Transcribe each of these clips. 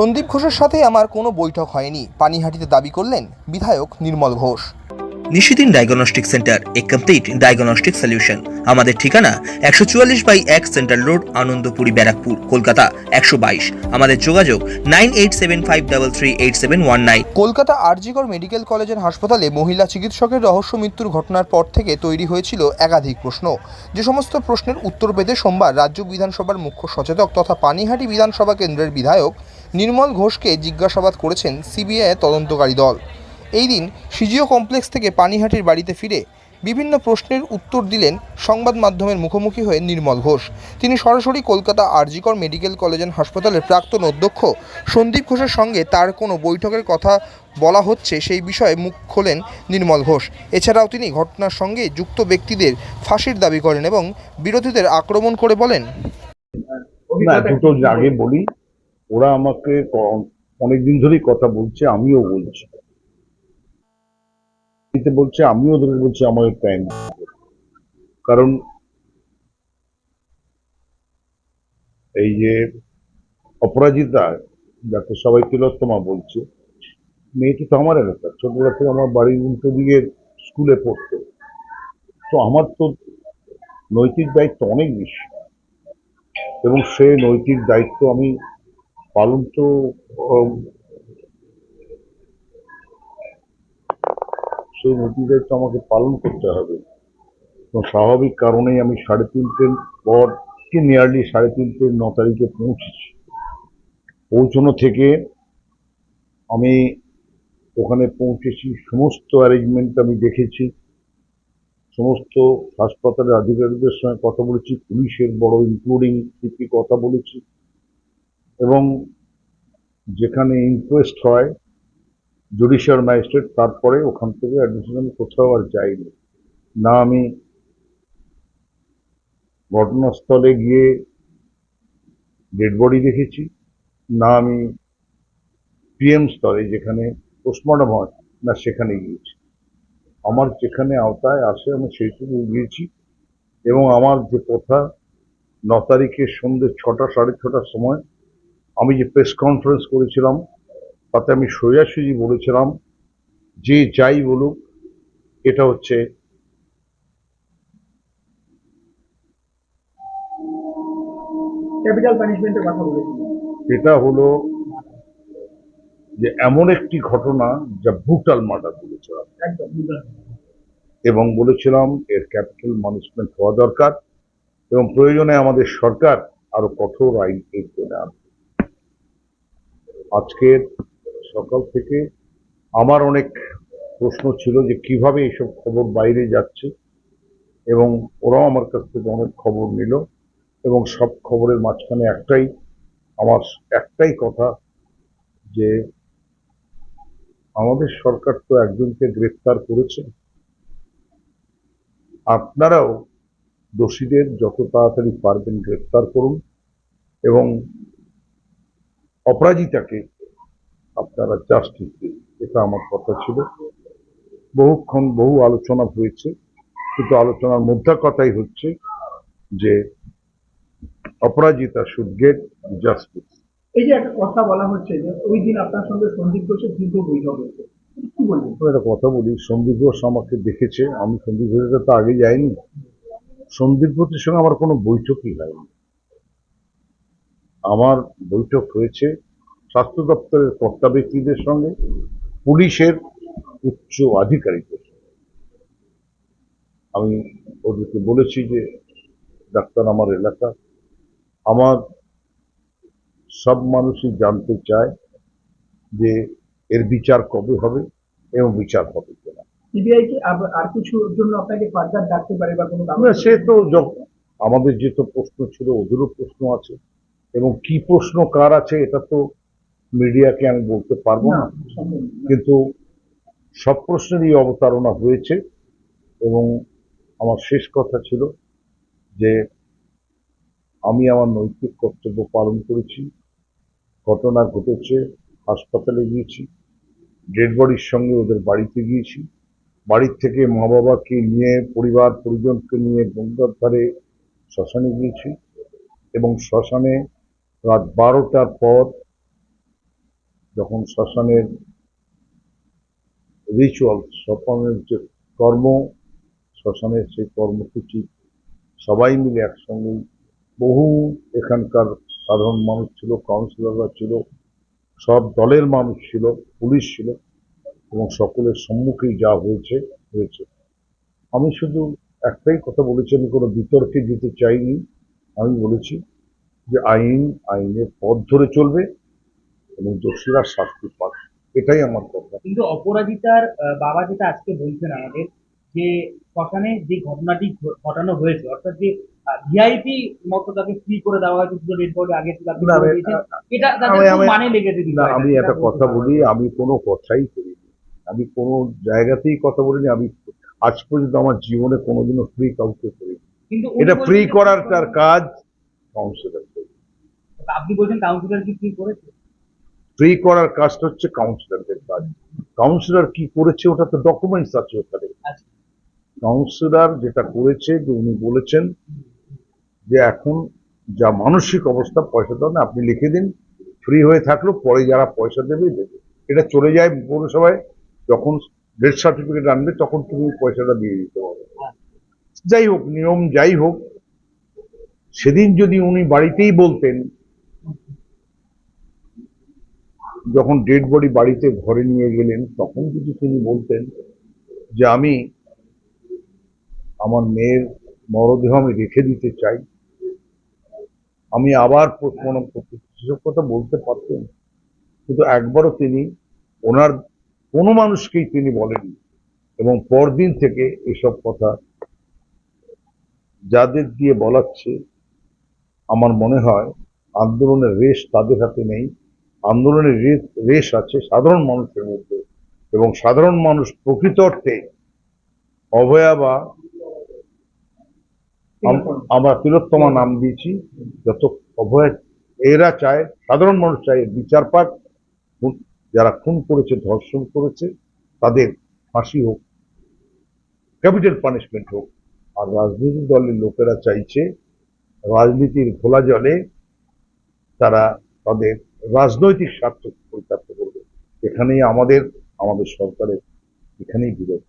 সন্দীপ ঘোষের সাথে আমার কোনো বৈঠক হয়নি। পানিহাটিতে দাবি করলেন বিধায়ক Nirmal Ghosh. Nishidin diagnostic centre a complete diagnostic solution. আমাদের ঠিকানা একশো চুয়াল্লিশ বাই এক সেন্ট্রাল রোড আনন্দপুরি ব্যারাকপুর কলকাতা একশো বাইশ। আমাদের যোগাযোগ nine eight seven five double three eight seven one nine. Kolkata RG Kar medical কলেজের হাসপাতালে মহিলা চিকিৎসকের রহস্য মৃত্যুর ঘটনার পর থেকে তৈরি হয়েছিল একাধিক প্রশ্ন। যে সমস্ত প্রশ্নের উত্তর পেতে সোমবার রাজ্য বিধানসভার মুখ্য সচেতক তথা পানিহাটি বিধানসভা কেন্দ্রের বিধায়ক নির্মল ঘোষকে জিজ্ঞাসাবাদ করেছেন সিবিআই তদন্তকারী দল। এই দিন সিজিও কমপ্লেক্স থেকে পানিহাটির বাড়িতে ফিরে বিভিন্ন প্রশ্নের উত্তর দিলেন সংবাদ মাধ্যমের মুখোমুখি হয়ে নির্মল ঘোষ। তিনি সরাসরি Kolkata RG Kar medical college and হাসপাতালের প্রাক্তন অধ্যক্ষ। সন্দীপ ঘোষের সঙ্গে তার কোনো বৈঠকের কথা বলা হচ্ছে সেই বিষয়ে মুখ খোলেন নির্মল ঘোষ। এছাড়াও তিনি ঘটনার সঙ্গে যুক্ত ব্যক্তিদের ফাঁসির দাবি করেন এবং বিরোধীদের আক্রমণ করে বলেন। দুটো আগে বলি। ওরা আমাকে অনেকদিন ধরেই কথা বলছে, আমিও বলছি। বলছে, আমিও ওদের বলছি আমাদের টাইম কারণ এই যে অপরাজিতা, যাকে সবাই তিলোত্তমা বলছে, মেয়েটি তো আমার এলাকা, ছোটবেলা থেকে আমার বাড়ির উল্টো দিকে স্কুলে পড়তো। তো আমার তো নৈতিক দায়িত্ব অনেক বেশি। এবং সে নৈতিক দায়িত্ব আমি পালন তো সেই নৈতিক দায়িত্ব আমাকে পালন করতে হবে। তো স্বাভাবিক কারণেই আমি সাড়ে তিনটের পর কি নিয়ারলি সাড়ে তিনটে ন তারিখে পৌঁছেছি। পৌঁছানো থেকে আমি ওখানে পৌঁছেছি, সমস্ত অ্যারেঞ্জমেন্ট আমি দেখেছি। সমস্ত হাসপাতালের আধিকারিকদের সঙ্গে কথা বলেছি, পুলিশের বড় ইনক্লুডিং সিপি কথা বলেছি। এবং যেখানে ইনকোয়েস্ট হয় জুডিশিয়াল ম্যাজিস্ট্রেট তারপরে ওখান থেকে অ্যাডমিশন আমি কোথাও আর যাইনি। না আমি ঘটনাস্থলে গিয়ে ডেড বডি দেখেছি, না আমি পিএম স্তরে যেখানে পোস্টমর্টম হয়, না সেখানে গিয়েছি। আমার যেখানে আওতায় আসে, আমি সেইটুকু গিয়েছি এবং আমার যে কথা ন তারিখে সন্ধ্যে ছটা, সাড়ে ছটার সময় আমি যে প্রেস কনফারেন্স করেছিলাম তাতে আমি সোজাসুজি বলেছিলাম যে যাই বলুক এটা হচ্ছে ক্যাপিটাল পানিশমেন্টের কথা বলেছিলেন এটা হলো যে এমন একটি ঘটনা যা ব্রুটাল মার্ডার বলেছিলাম। একদম এবং বলেছিলাম এর ক্যাপিটাল ম্যানেজমেন্ট হওয়া দরকার এবং প্রয়োজনে আমাদের সরকার আরও কঠোর আইন এর করে আনবে আজকের সকাল থেকে আমার অনেক প্রশ্ন ছিল যে কীভাবে এইসব খবর বাইরে যাচ্ছে, এবং ওরাও আমার কাছ থেকে অনেক খবর নিল, এবং সব খবরের মাঝখানে একটাই, আমার একটাই কথা যে আমাদের সরকার তো একজনকে গ্রেফতার করেছে। আপনারাও দোষীদের যত তাড়াতাড়ি পারবেন গ্রেফতার করুন, এবং অপরাজিতাকে আপনারা জাস্টিস দিন। এটা আমার কথা ছিল। বহুক্ষণ বহু আলোচনা হয়েছে। কিন্তু আলোচনার মধ্যে কথাই হচ্ছে যে অপরাজিতা শুড গেট জাস্টিস এই যে একটা কথা বলা হচ্ছে যে ওই দিন আপনার সঙ্গে সন্দীপ ঘোষের দীর্ঘ বৈঠক হয়েছে। কি বলবেন? একটা কথা বলি সন্দীপ ঘোষ আমাকে দেখেছে। আমি সন্দীপ ঘোষের তো আগে যাইনি। সন্দীপ ঘোষের সঙ্গে আমার কোনো বৈঠকই হয়নি। আমার বৈঠক হয়েছে স্বাস্থ্য দপ্তরের কর্তা ব্যক্তিদের সঙ্গে পুলিশের উচ্চ আধিকারিকদের আমি ওদেরকে বলেছি যে ডাক্তার আমার এলাকা আমার সব মানুষই জানতে চায় যে এর বিচার কবে হবে এবং বিচার হবে কিনা। সিবিআই কি আর- কিছুর জন্য আপনাকে ফার্দার ডাকতে পারে বা কোনো সে তো আমাদের যে তো প্রশ্ন ছিল ওদেরও প্রশ্ন আছে। এবং কি প্রশ্ন কার আছে এটা তো মিডিয়াকে আমি বলতে পারব না। কিন্তু সব প্রশ্নেরই অবতারণা হয়েছে এবং আমার শেষ কথা ছিল যে আমি আমার নৈতিক কর্তব্য পালন করেছি ঘটনা ঘটেছে হাসপাতালে গিয়েছি ডেড বডির সঙ্গে ওদের বাড়িতে গিয়েছি বাড়ির থেকে মা বাবাকে নিয়ে পরিবার পরিজনকে নিয়ে গঙ্গার ধারে শ্মশানে গিয়েছি এবং শ্মশানে রাত বারোটার পর যখন শ্মশানের রিচুয়াল শ্মশানের যে কর্ম, শ্মশানের সেই কর্মসূচি, সবাই মিলে একসঙ্গে, বহু এখানকার সাধারণ মানুষ ছিল কাউন্সিলররা ছিল, সব দলের মানুষ ছিল, পুলিশ ছিল এবং সকলের সম্মুখেই যা হয়েছে হয়েছে। আমি শুধু একটাই কথা বলেছি, আমি কোনো বিতর্কে যেতে চাইনি, আমি বলেছি যে আইন আইনের পথ ধরে চলবে এবং দোষীরা শাস্তি পাবে। এটাই আমার কথা। কিন্তু অপরাধিতার বাবা যেটা আজকে বলছেন আমাদের যে শ্মশানে যে ঘটনাটি ঘটানো হয়েছে অর্থাৎ যে ভিআইপি মতো তাকে ফ্রি করে দেওয়া হয়েছে দুটো বডি আগে এটা মানে লেগেছে আমি একটা কথা বলি আমি কোনো কথাই করিনি। আমি কোনো জায়গাতেই কথা বলিনি আমি আজ পর্যন্ত আমার জীবনে কোনোদিনও ফ্রি কাউকে করিনি। কিন্তু এটা ফ্রি করার তার কাজ কাউন্সিলর আপনি বলছেন কাউন্সিলর কি করেছে? ফ্রি করার কাজটা হচ্ছে কাউন্সিলরদের কাজ। কাউন্সিলর কি করেছে ওটা তো ডকুমেন্টস আছে ওখানে। আচ্ছা। কাউন্সিলর যেটা করেছে যে উনি বলেছেন যে এখন যা মানসিক অবস্থা পয়সা দেন আপনি লিখে দিন। ফ্রি হয়ে থাকল পরে যারা পয়সা দেবে দেবে। এটা চলে যায় পৌরসভায় যখন ডেথ সার্টিফিকেট আনবে তখন তুমি পয়সাটা দিয়ে দিতে হবে যাই হোক নিয়ম যাই হোক সেদিন যদি উনি বাড়িতেই বলতেন যখন ডেড বডি বাড়িতে ঘরে নিয়ে গেলেন, তখন যদি তিনি বলতেন যে, আমি আমার মেয়ের মরদেহ আমি রেখে দিতে চাই। আমি আবার পোস্টমর্টম করতে সেসব কথা বলতে পারতেন। কিন্তু একবারও তিনি ওনার, কোনো মানুষকেই তিনি বলেননি। এবং পরদিন থেকে এসব কথা যাদের দিয়ে বলাচ্ছে, আমার মনে হয় আন্দোলনের রেশ তাদের হাতে নেই। আন্দোলনের রেশ আছে সাধারণ মানুষের মধ্যে এবং সাধারণ মানুষ প্রকৃত অর্থে অভয়া বা আমরা তিলোত্তমা নাম দিয়েছি। যত অভয়, এরা চায়, সাধারণ মানুষ চায় বিচার পাক। যারা খুন করেছে, ধর্ষণ করেছে, তাদের ফাঁসি হোক, ক্যাপিটাল পানিশমেন্ট হোক। আর রাজনৈতিক দলের লোকেরা চাইছে রাজনীতির ঘোলা জলে তারা তাদের রাজনৈতিক স্বার্থ পরিত্যাক্ত করবে। এখানেই আমাদের আমাদের সরকারের এখানেই বিরোধ।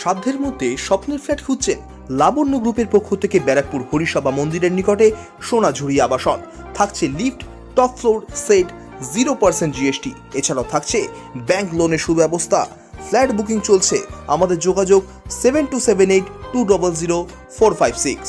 সাধ্যের মধ্যে স্বপ্নের ফ্ল্যাট খুঁজছেন লাবণ্য গ্রুপের পক্ষ থেকে ব্যারাকপুর হরিসভা মন্দিরের নিকটে সোনাঝুরি আবাসন। থাকছে lift, top floor, set, zero percent GST এছাড়াও থাকছে ব্যাংক লোনের সুব্যবস্থা। ফ্ল্যাট বুকিং চলছে। আমাদের যোগাযোগ seven two seven eight two double zero four five six.